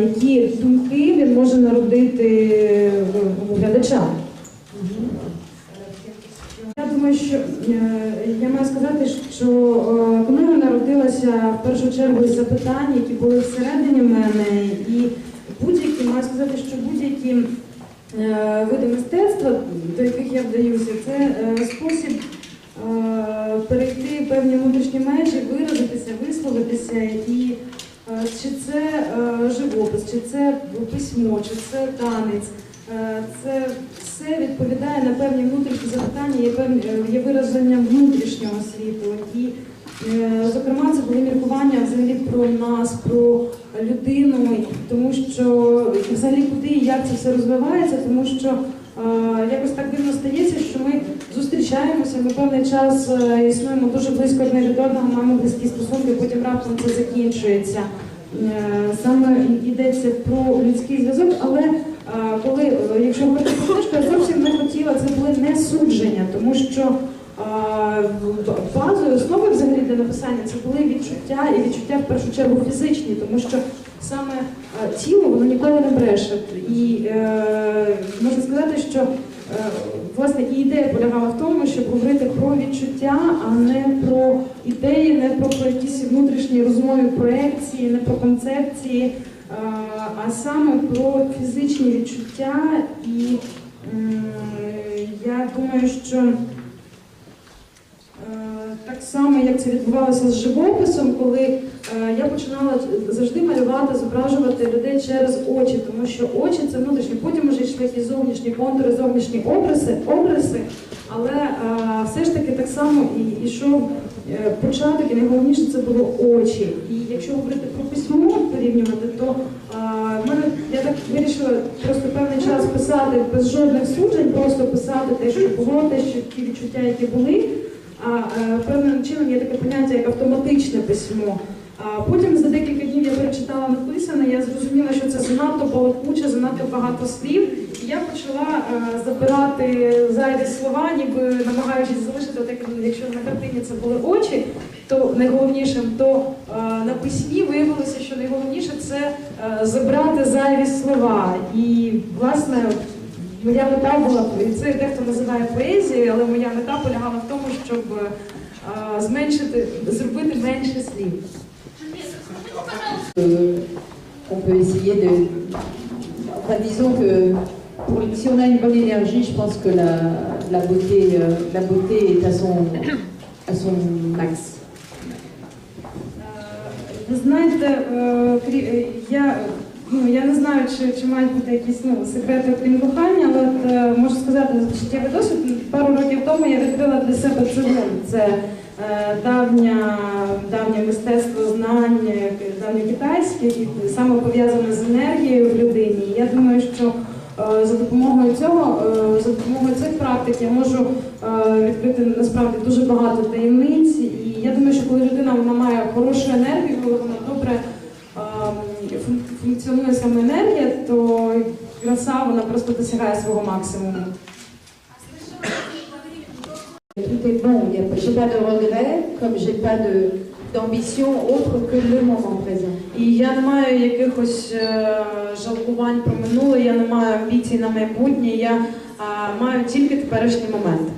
які думки він може народити е, у глядача. Я думаю, що е, я маю сказати, що е, книга народилася в першу чергу із запитань, які були всередині мене, і будь-які маю сказати, що будь-які е, види мистецтва, до яких я вдаюся, це е, спосіб е, перейти певні внутрішні межі, виразитися, висловитися і. Чи це е, живопис, чи це письмо, чи це танець, Е, це все відповідає на певні внутрішні запитання, є, е, є вираження внутрішнього світу. І, зокрема, це були міркування взагалі про нас, про людину, тому що взагалі куди і як це все розвивається, тому що якось так дивно стається, що ми зустрічаємося, ми певний час існуємо дуже близько одне від одного, маємо близькі стосунки, потім раптом це закінчується. Е, Саме йдеться про людський зв'язок, але е, коли, е, якщо говорити про книжку, я зовсім не хотіла, це були не судження, тому що базою, основою взагалі для написання це були відчуття і відчуття в першу чергу фізичні, тому що саме тіло воно ніколи не бреше. І можна сказати, що власне і ідея полягала в тому, щоб говорити про відчуття, а не про ідеї, не про, про якісь внутрішні розмови, проекції, не про концепції, е, а саме про фізичні відчуття. І я думаю, що е, само, як це відбувалося з живописом, коли е, я починала завжди малювати, зображувати людей через очі, тому що очі це внутрішні, потім вже йшли якісь зовнішні контури, зовнішні образи, образи але е, все ж таки так само і йшов е, початок, і найголовніше це було очі. І якщо говорити про письмо порівнювати, то е, в мене я так вирішила просто певний час писати без жодних суджень, просто писати те, що було, те, що ті відчуття, які були. А е, певним чином є таке поняття як автоматичне письмо. А потім за декілька днів я перечитала написане, я зрозуміла, що це занадто балакуче, занадто багато слів. І я почала е, забирати зайві слова, ніби намагаючись залишити, так якщо на картині це були очі, то найголовнішим, то е, на письмі виявилося, що найголовніше це забрати зайві слова. І власне моя мета була і це дехто називає поезією, але моя мета полягала в тому, щоб е, зменшити, зробити менше слів. Euh, on peut essayer de. Enfin, disons que pour- si on a une bonne énergie, je pense que la, la, beauté, euh, la beauté est à son, à son max. Е, Ви знаєте, е, е, я, ну, я не знаю, чи, чи мають бути якісь ну, секрети окрім кохання, але от, е, можу сказати життєвий досвід. Пару років тому я відкрила для себе цигун. Це е, давня, давнє мистецтво знань, е, давнє китайське, і саме пов'язане з енергією в людині. Я думаю, що е, за допомогою цього, е, за допомогою цих практик я можу е, відкрити насправді дуже багато таємниць. І я думаю, що коли людина вона має хорошу енергію, коли вона добре функціонує саме енергія, то краса вона просто досягає свого максимуму. Tout est bon, j'ai pas de regrets, comme j'ai pas d'ambition autre que le moment présent. І я не маю якихось е, жалкувань про минуле, я не маю амбіцій на майбутнє, я маю тільки теперішній момент.